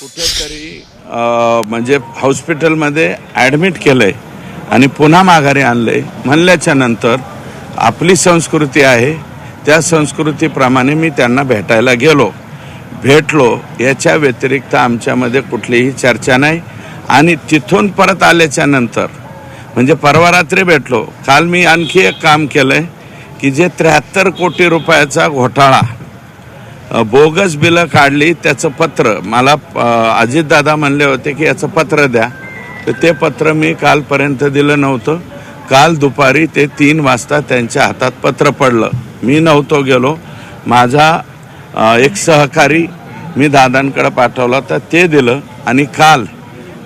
कुठेतरी म्हणजे हॉस्पिटलमध्ये ॲडमिट केलं आहे आणि पुन्हा माघारी आणलं आहे म्हणल्याच्या नंतर आपली संस्कृती आहे त्या संस्कृतीप्रमाणे मी त्यांना भेटायला गेलो. भेटलो याच्या व्यतिरिक्त आमच्यामध्ये कुठलीही चर्चा नाही. आणि तिथून परत आल्याच्यानंतर म्हणजे परवा रात्री भेटलो. काल मी आणखी एक काम केलंय की जे त्र्याहत्तर कोटी रुपयाचा घोटाळा बोगस बिलं काढली त्याचं पत्र. मला अजितदादा म्हणले होते की याचं पत्र द्या. तर ते पत्र मी कालपर्यंत दिलं नव्हतं. काल दुपारी ते तीन वाजता त्यांच्या हातात पत्र पडलं. मी नव्हतो गेलो. माझा एक सहकारी मी दादांकडे पाठवला तर ते दिलं आणि काल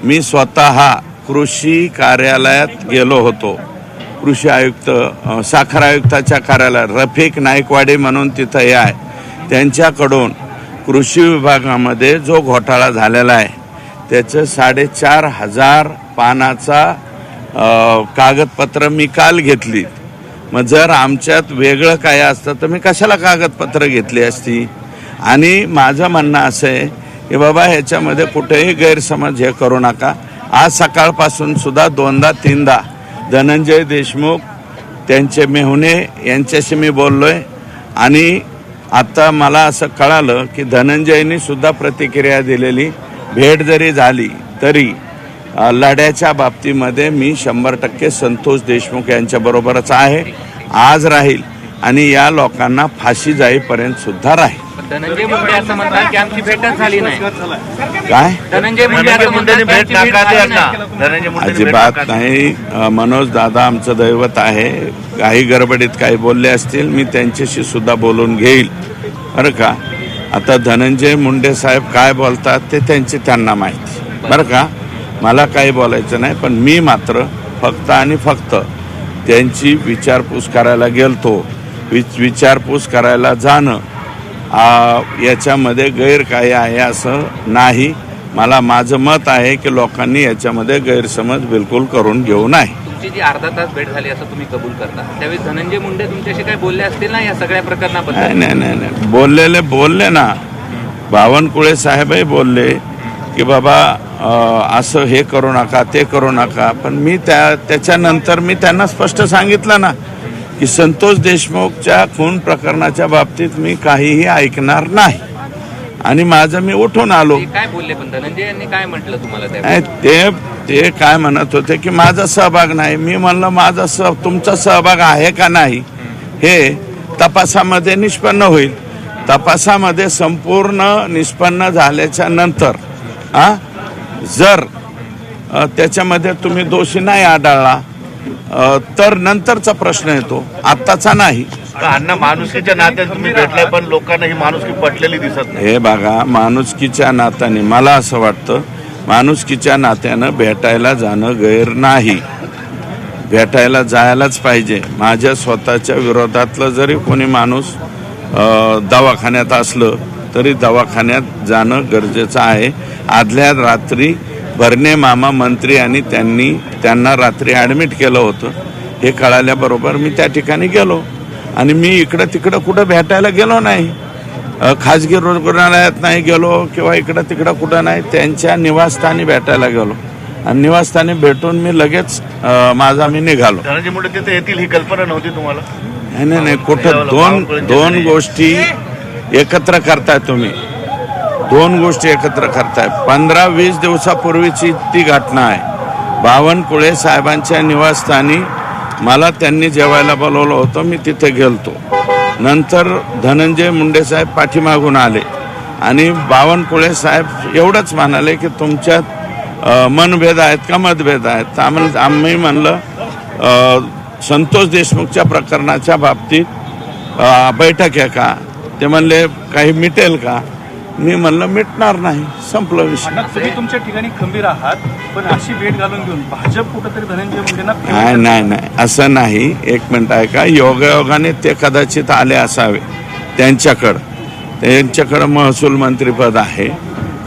मी स्वतः कृषी कार्यालयात गेलो होतो. कृषी आयुक्त साखर आयुक्ताच्या कार्यालयात. रफिक नाईकवाडे म्हणून तिथं हे आहे. त्यांच्याकडून कृषी विभागामध्ये जो घोटाळा झालेला आहे त्याचं साडेचार हजार पानाचा कागदपत्र मी काल घेतली मग जर आमच्यात वेगळं काय असतं तर मी कशाला कागदपत्र घेतली असती? आणि माझं म्हणणं असं आहे की बाबा ह्याच्यामध्ये कुठेही गैरसमज हे करू नका. आज सकाळपासून सुद्धा दोनदा तीनदा धनंजय देशमुख त्यांचे मेहुणे यांच्याशी मी बोललो आहे आणि आता मला असं कळालं की धनंजयनी सुद्धा प्रतिक्रिया दिलेली भेट जरी झाली तरी लढ्याच्या बाबतीमध्ये मी शंभर टक्के संतोष देशमुख यांच्याबरोबरच आहे. आज राहील. आणि या लोकांना फाशी जाईपर्यंत सुद्धा राहील. धनंजय मुंडे असं म्हणतात की आमची भेटच झाली नाही. काय? धनंजय मुंडे धनंजय असं मुंडेंनी म्हणतात भेट की आमची नाकारली झाली यांना नाही. भेट अजिबात. नाही. मनोज दादा आमचं दैवत आहे. काही गडबडीत काही बोलले असतील मी त्यांच्याशी सुद्धा बोलून घेईल. बरं का? आता धनंजय मुंडे साहेब काय बोलतात ते त्यांची त्यांना माहिती. बरं का? मला काही बोलायचं नाही पण मी मात्र फक्त आणि फक्त त्यांची विचारपूस करायला गेलतो. विच विचारपूस करायला जाणं याच्यामध्ये गैर काही आहे असं नाही. मला माझं मत आहे की लोकांनी याच्यामध्ये गैरसमज बिलकुल करून घेऊ नये. तुमची जी अर्धा तास भेट झाली असं तुम्ही कबूल करता. त्यावेळी धनंजय मुंडे तुमच्याशी काही बोलले असतील ना या सगळ्या नाही प्रकरणाबद्दल? नाही नाही नाही बोललेले बोलले ना. बावनकुळे साहेबही बोलले की बाबा असं हे करू नका ते करू नका. पण मी त्या त्याच्यानंतर मी त्यांना स्पष्ट सांगितलं ना. की संतोष देशमुखच्या खून प्रकरणाच्या बाबतीत मी काहीही ऐकणार नाही. आणि माझं मी उठून आलो. काय बोलले पण धनंजय यांनी? काय म्हटलं तुम्हाला नाही ते ते काय म्हणत होते की माझा सहभाग नाही. मी म्हणलं माझा सह तुमचा सहभाग आहे का नाही? हे तपासामध्ये निष्पन्न होईल. तपासामध्ये संपूर्ण निष्पन्न झाल्याच्यानंतर आ जर अ, त्याच्यामध्ये तुम्ही दोषी नाही आढळला तर नंतरचा प्रश्न येतो. आत्ताचा नाही. अण्णा माणुसकीच्या नात्याने तुम्ही भेटलाय पण लोकांना ही माणुसकी पटलेली दिसत हे बघा माणुसकीच्या नात्याने मला असं वाटतं माणुसकीच्या नात्यानं भेटायला जाणं गैर नाही. भेटायला जायलाच पाहिजे. माझ्या स्वतःच्या विरोधातलं जरी कोणी माणूस दवाखान्यात असलं तरी दवाखान्यात जाणं गरजेचं आहे. आदल्या रात्री भरणे मामा मंत्री आणि त्यांनी त्यांना रात्री ॲडमिट केलं होतं. हे कळाल्याबरोबर मी त्या ठिकाणी गेलो. आणि मी इकडं तिकडं कुठं भेटायला गेलो नाही. खाजगी रुग्णालयात नाही गेलो किंवा इकडं तिकडं कुठं नाही त्यांच्या निवासस्थानी भेटायला गेलो. आणि निवासस्थानी भेटून मी लगेच माझा मी निघालो. धनंजय मुंडे तिथे येतील ही कल्पना नव्हती तुम्हाला? नाही नाही नाही कुठं दोन दोन गोष्टी एकत्र करताय तुम्ही. दोन गोष्टी एकत्र करताय पंधरा वीस दिवसापूर्वीची ती घटना आहे. बावनकुळे साहेबांच्या निवासस्थानी मला त्यांनी जेवायला बोलवलं होतं मी तिथे गेलतो. नंतर धनंजय मुंडे साहेब पाठीमागून आले आणि बावनकुळे साहेब एवढंच म्हणाले की तुमच्यात मनभेद आहेत का मतभेद आहेत? तर आम्हाला आम्ही म्हणलं संतोष देशमुखच्या प्रकरणाच्या बाबतीत बैठक आहे का? ते म्हणले काही मिटेल का? मी म्हणलं मिटणार नाही. संपलं विषय. तुम्ही तुमच्या ठिकाणी खंबीर आहात पण अशी भेट घालून घेऊन भाजप कुठंतरी धनंजय मुंडेंना नाही नाही नाही. असं नाही. एक मिनिट आहे का योगायोगाने ते कदाचित आले असावे त्यांच्याकडं. त्यांच्याकडं महसूल मंत्रीपद आहे.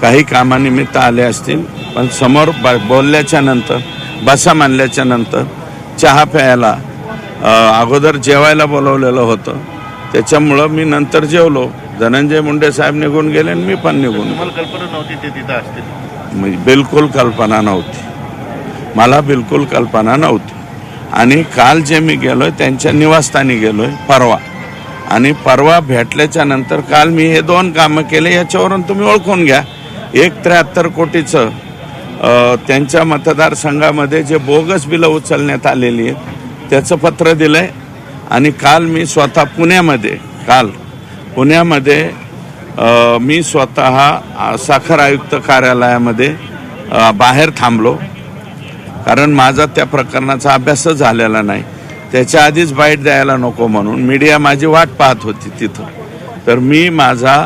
काही कामानिमित्त आले असतील पण समोर ब- बोलल्याच्या नंतर बसा मानल्याच्या नंतर चहा प्यायला अगोदर जेवायला बोलवलेलं होतं. त्याच्यामुळं मी नंतर जेवलो. धनंजय मुंडे साहेब निघून गेले आणि मी पण निघून गेलो. तुम्हाला कल्पना नव्हती ते तिथं असतील? म्हणजे बिलकुल कल्पना नव्हती. मला बिलकुल कल्पना नव्हती. आणि काल जे मी गेलोय त्यांच्या निवासस्थानी गेलोय परवा. आणि परवा भेटल्याच्या नंतर काल मी हे दोन कामं केले याच्यावरून तुम्ही ओळखून घ्या. एक त्र्याहत्तर कोटीचं त्यांच्या मतदारसंघामध्ये जे बोगस बिलं उचलण्यात आलेली आहेत त्याचं पत्र दिलंय. आणि काल मी स्वतः पुण्यामध्ये काल पुण्यामध्ये मी स्वतः साखर आयुक्त कार्यालयामध्ये बाहेर थांबलो. कारण माझा त्या प्रकरणाचा अभ्यासच झालेला नाही. त्याच्या आधीच बाईट द्यायला नको म्हणून मीडिया माझी वाट पाहत होती तिथं. तर मी माझा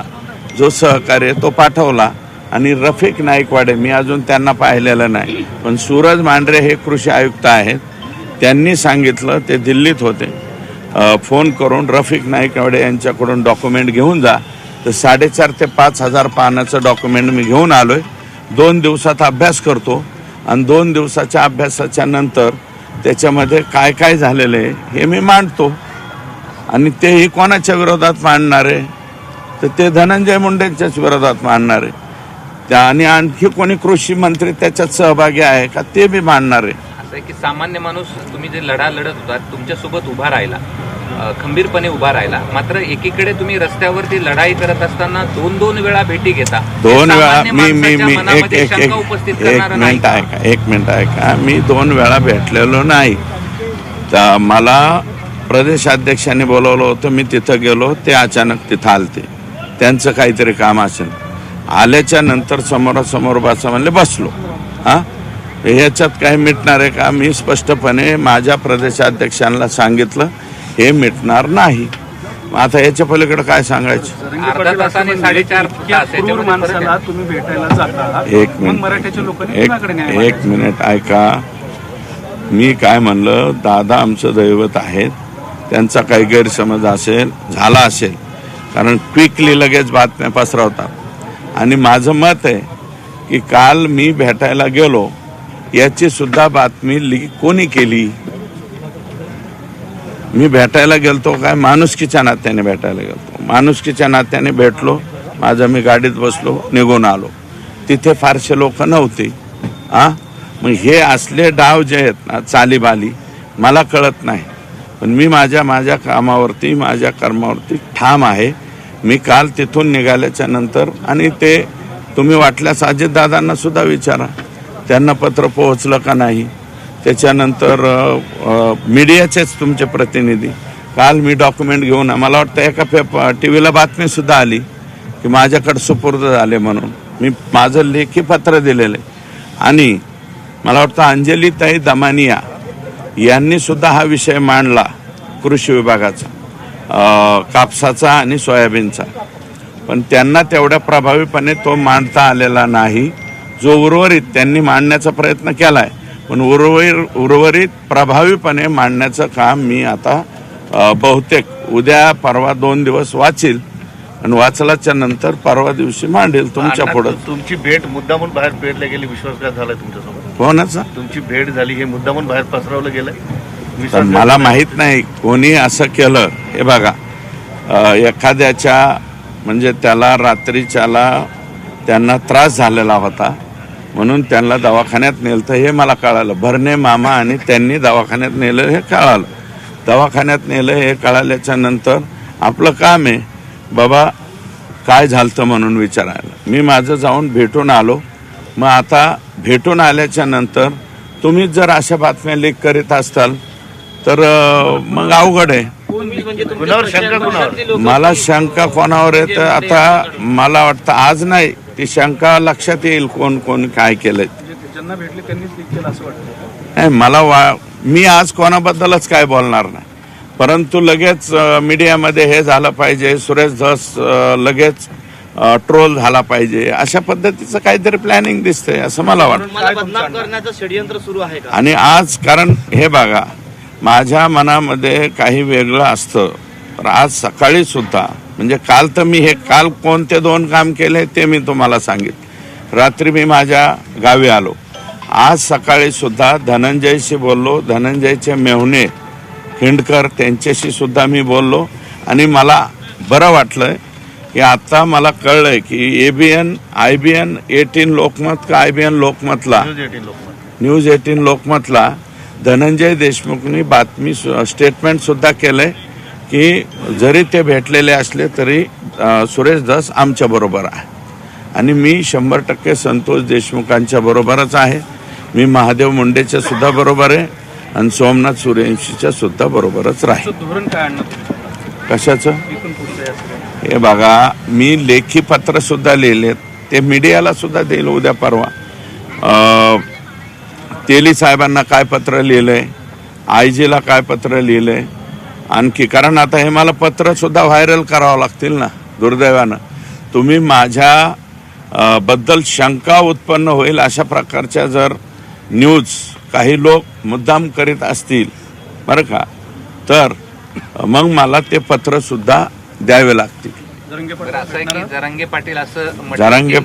जो सहकार्य तो पाठवला आणि रफिक नाईकवाडे मी अजून त्यांना पाहिलेलं नाही. पण सूरज मांढरे हे कृषी आयुक्त आहेत. त्यांनी सांगितलं ते दिल्लीत होते. फोन करून रफिक नाईकवाडे यांच्याकडून डॉक्युमेंट घेऊन जा. तर साडेचार ते पाच हजार पानाचं डॉक्युमेंट मी घेऊन आलो आहे दोन दिवसात अभ्यास करतो. आणि दोन दिवसाच्या अभ्यासाच्या नंतर त्याच्यामध्ये काय काय झालेलं आहे हे मी मांडतो. आणि तेही कोणाच्या विरोधात मांडणार? आहे तर ते धनंजय मुंडेंच्याच विरोधात मांडणार. आहे त्या आणि आणखी कोणी कृषी मंत्री त्याच्यात सहभागी आहे का ते मी मांडणार. आहे असं आहे की सामान्य माणूस तुम्ही जे लढा लढत होता तुमच्यासोबत उभा राहिला. खंबीरपणे उभा राहिला. मात्र एकीकडे तुम्ही रस्त्यावरती लढाई करत असताना दोन दोन वेळा भेटी घेता. दोन वेळा मी मी मी एक एक एक मिनिट का? ऐका एक मिनिट ऐका. मी दोन वेळा भेटलेलो नाही. तर मला प्रदेशाध्यक्षांनी बोलवलं होतं मी तिथं गेलो ते अचानक तिथं आलते. त्यांचं काहीतरी काम असेल. आल्याच्यानंतर समोरासमोर बसा म्हणले बसलो. हा? ह्याच्यात काय मिटणार आहे का? मी स्पष्टपणे माझ्या प्रदेशाध्यक्षांना सांगितलं. हे मिटणार नाही. मग आता याच्या पलीकडे काय सांगायचं? जाता एक मिनिट. एक? मिनिट ऐका. मी काय म्हणलं दादा आमचं दैवत आहेत. त्यांचा काही गैरसमज असेल झाला असेल. कारण क्विकली लगेच बातम्या पसरवतात. आणि माझं मत आहे की काल मी भेटायला गेलो याची सुद्धा बातमी लीक कोणी केली? मी भेटायला गेलतो काय माणुसकीच्या नात्याने भेटायला गेलतो. माणुसकीच्या नात्याने भेटलो माझं मी गाडीत बसलो निघून आलो. तिथे फारसे लोक नव्हते. हां मग हे असले डाव जे आहेत ना चालीबाली मला कळत नाही. पण मी माझ्या माझ्या कामावरती माझ्या कर्मावरती ठाम आहे. मी काल तिथून निघाल्याच्या नंतर आणि ते तुम्ही वाटल्यास अजितदादांना सुद्धा विचारा त्यांना पत्र पोहोचलं का नाही? त्याच्यानंतर मीडियाचेच तुमचे प्रतिनिधी. काल मी डॉक्युमेंट घेऊन मला वाटतं एका पेप टी व्हीला बातमीसुद्धा आली की माझ्याकडे सुपूर्द झाले म्हणून. मी माझं लेखी पत्र दिलेलं आहे. आणि मला वाटतं अंजलीताई दमानिया यांनी सुद्धा हा विषय मांडला कृषी विभागाचा कापसाचा आणि सोयाबीनचा. पण त्यांना तेवढ्या प्रभावीपणे तो मांडता आलेला नाही जो उर्वरित त्यांनी मांडण्याचा प्रयत्न केला आहे पण उर्वरित उर्वरित प्रभावीपणे मांडण्याचं काम मी आता बहुतेक उद्या परवा दोन दिवस वाचील. आणि वाचल्याच्या नंतर परवा दिवशी मांडेल तुमच्या पुढं. तुमची भेट मुद्दामून बाहेर पेरल्या गेली विश्वासघात झालाय तुमच्यासोबत. कोणाचा तुमची भेट झाली हे मुद्दामून बाहेर पसरवलं विश्वासघात मला. माहीत नाही कोणी असं केलं. हे बघा एखाद्याच्या म्हणजे त्याला रात्रीच्याला त्यांना त्रास झालेला होता. म्हणून त्यांना दवाखान्यात नेलं हे मला कळालं. भरणे मामा आणि त्यांनी दवाखान्यात नेलं हे कळालं. दवाखान्यात नेलं हे कळाल्याच्या नंतर आपलं काम आहे बाबा काय झालतं म्हणून विचारायला. मी माझं जाऊन भेटून आलो. मग आता भेटून आल्याच्यानंतर तुम्हीच जर अशा बातम्या लीक करीत असताल तर मग अवघड आहे. कुणावर शंका कुणावर? मला शंका कोणावर येत आता मला वाटतं आज नाही. ती शंका लक्षात येईल कोण कोण काय केलंय. म्हणजे ज्यांना भेटले त्यांनीच असं वाटतं नाही मला वा मी आज कोणाबद्दलच काय बोलणार नाही. परंतु लगेच मीडियामध्ये हे झालं पाहिजे सुरेश धस लगेच ट्रोल झाला पाहिजे अशा पद्धतीचं काहीतरी प्लॅनिंग दिसतंय असं मला वाटतं. मला बदनाम करण्याचं षडयंत्र सुरू आहे का? आणि आज कारण हे बघा माझ्या मनामध्ये काही वेगळं असतं. तर आज सकाळी सुद्धा म्हणजे काल तर मी हे काल कोणते दोन काम केले ते मी तुम्हाला सांगितलं रात्री मी माझ्या गावी आलो. आज सकाळी सुद्धा धनंजयशी बोललो. धनंजयचे मेहुणे हिंडकर त्यांच्याशी सुद्धा मी बोललो. आणि मला बरं वाटलं की आता मला कळलंय की A B N I B N eighteen Lokmat का आय बी एन लोकमतला? न्यूज एटीन लोकमतला धनंजय देशमुखनी बातमी स्टेटमेंट सुद्धा केलंय. की जरी ते भेटलेले असले तरी सुरेश धस आमच्या बरोबर आहे. आणि मी शंभर टक्के संतोष देशमुखांच्या बरोबरच आहे. मी महादेव मुंडेच्या सुद्धा बरोबर आहे आणि सोमनाथ सूर्यवंशीच्या सुद्धा बरोबरच राहील. धोरण काय कशाचं? हे बघा मी लेखी पत्र सुद्धा लिहिलेत. ते मीडियाला सुद्धा देईल उद्या परवा. तेली साहेबांना काय पत्र लिहिलंय? आय जीला काय पत्र लिहिलंय? आणखी कारण आता हे मला पत्र सुद्धा व्हायरल करावं लागतील ना दुर्दैवानं. तुम्ही माझ्या बद्दल शंका उत्पन्न होईल अशा प्रकारच्या जर न्यूज काही लोक मुद्दाम करीत असतील बरं का? तर मग मला ते पत्र सुद्धा द्यावे लागतील. जरंगे पाटील असं जरांगे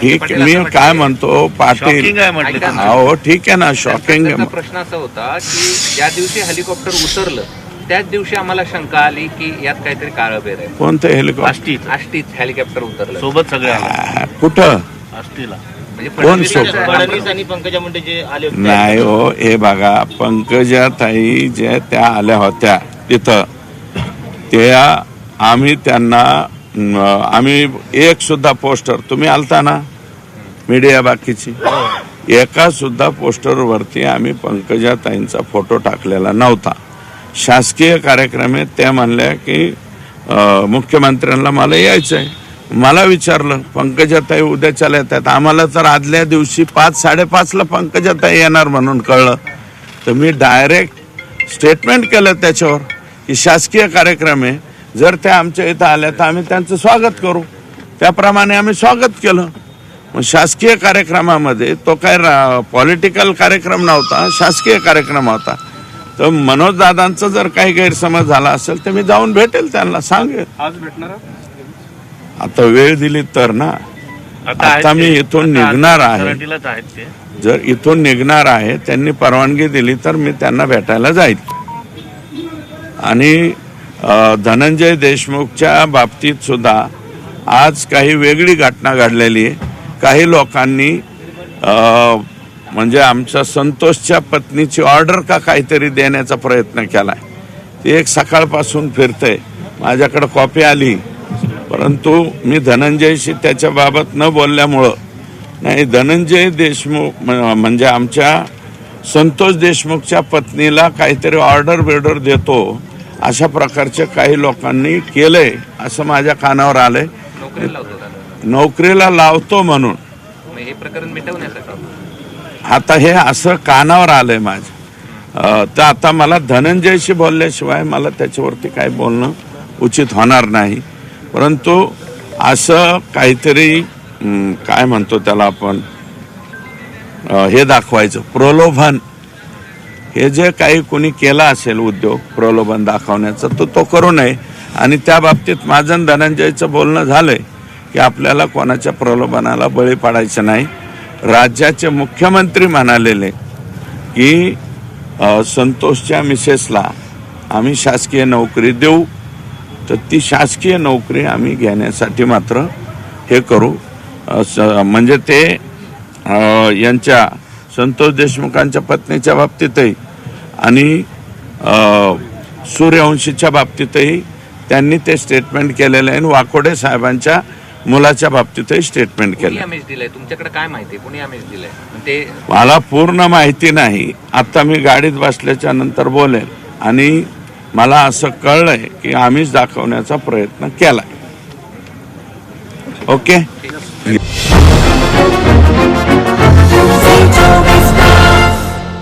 ठीक मी काय म्हणतो पाटील शॉकिंग आहे म्हटले ऐका ना. हो ठीक आहे ना शॉकिंग प्रश्न असा होता की ज्या दिवशी हेलिकॉप्टर उतरलं. त्याच दिवशी आम्हाला शंका आली की यात काहीतरी काळं बेर आहे. कोणतं हेलिकॉप्टर आष्टीच आष्टीच हेलिकॉप्टर उतरलं. सोबत सगळे आले. कुठं? आष्टीला. म्हणजे कोण फडणवीसांचं- सोबत? फडणवीस आणि पंकजा मुंडे जे आले होते. नाही हो हे बघा पंकजा ताई ज्या त्या आल्या होत्या तिथं. त्या आम्ही त्यांना अं, आम्ही एक सुद्धा पोस्टर तुम्ही आलता ना? मीडिया बाकीची. एका सुद्धा पोस्टरवरती आम्ही पंकजा ताईंचा फोटो टाकलेला नव्हता. शासकीय कार्यक्रम आहे त्या म्हणल्या की मुख्यमंत्र्यांना मला यायचं आहे मला विचारलं पंकजाताई उद्याच्याला येतात आम्हाला तर आदल्या दिवशी पाच साडेपाचला पंकजाताई येणार म्हणून कळलं. तर मी डायरेक्ट स्टेटमेंट केलं त्याच्यावर की शासकीय कार्यक्रम आहे जर त्या आमच्या इथं आल्या तर आम्ही त्यांचं स्वागत करू. त्याप्रमाणे आम्ही स्वागत केलं. मग शासकीय कार्यक्रमामध्ये तो काय पॉलिटिकल कार्यक्रम नव्हता शासकीय कार्यक्रम होता. तर मनोज दादांचा जर काही गैरसमज झाला असेल तर मी जाऊन भेटेल त्यांना सांगेल आज भेटणार? आता वेळ दिली तर ना आता मी. इथून निघणार आहे. जर इथून निघणार आहे त्यांनी परवानगी दिली तर मी त्यांना भेटायला जाईल आणि धनंजय देशमुखच्या बाबतीत सुद्धा आज काही वेगळी घटना घडलेली आहे काही लोकांनी म्हणजे आमच्या संतोषच्या पत्नीची ऑर्डर का काहीतरी देण्याचा प्रयत्न केलाय. ते एक सकाळपासून फिरतंय. माझ्याकडे कॉपी आली. परंतु मी धनंजयशी त्याच्या बाबत न बोलल्यामुळं नाही धनंजय देशमुख म- म्हणजे आमच्या संतोष देशमुखच्या पत्नीला काहीतरी ऑर्डर बिर्डर देतो अशा प्रकारच्या काही लोकांनी केलंय असं माझ्या कानावर आलंय. नोकरीला लावतो दादा नोकरीला लावतो म्हणून. हे प्रकरण मिटवण्यासाठी. आता हे असं कानावर आलंय माझ्या तर आता मला धनंजयशी बोलल्याशिवाय मला त्याच्यावरती काय बोलणं उचित होणार नाही. परंतु असं काहीतरी काय म्हणतो त्याला आपण हे दाखवायचं प्रलोभन. हे जे काही कोणी केला असेल उद्योग प्रलोभन दाखवण्याचं तो तो करू नये. आणि त्या बाबतीत माझं धनंजयचं बोलणं झालंय की आपल्याला कोणाच्या प्रलोभनाला बळी पाडायचं नाही. राज्याचे मुख्यमंत्री म्हणालेले की संतोषच्या मिसेसला आम्ही शासकीय नोकरी देऊ. तर ती शासकीय नोकरी आम्ही घेण्यासाठी मात्र हे करू. म्हणजे ते यांच्या संतोष देशमुखांच्या पत्नीच्या बाबतीतही आणि सूर्यवंशीच्या बाबतीतही त्यांनी ते स्टेटमेंट केलेलं आहे. आणि वाकोडे साहेबांच्या मुलाच्या बाबतीतही स्टेटमेंट केलं दिलंय? तुमच्याकडे काय माहिती कोणी आमिष दिलंय? ते मला पूर्ण माहिती नाही. आता मी गाडीत बसल्याच्या नंतर बोलेल. आणि मला असं कळलंय की आम्हीच दाखवण्याचा प्रयत्न केलाय. ओके?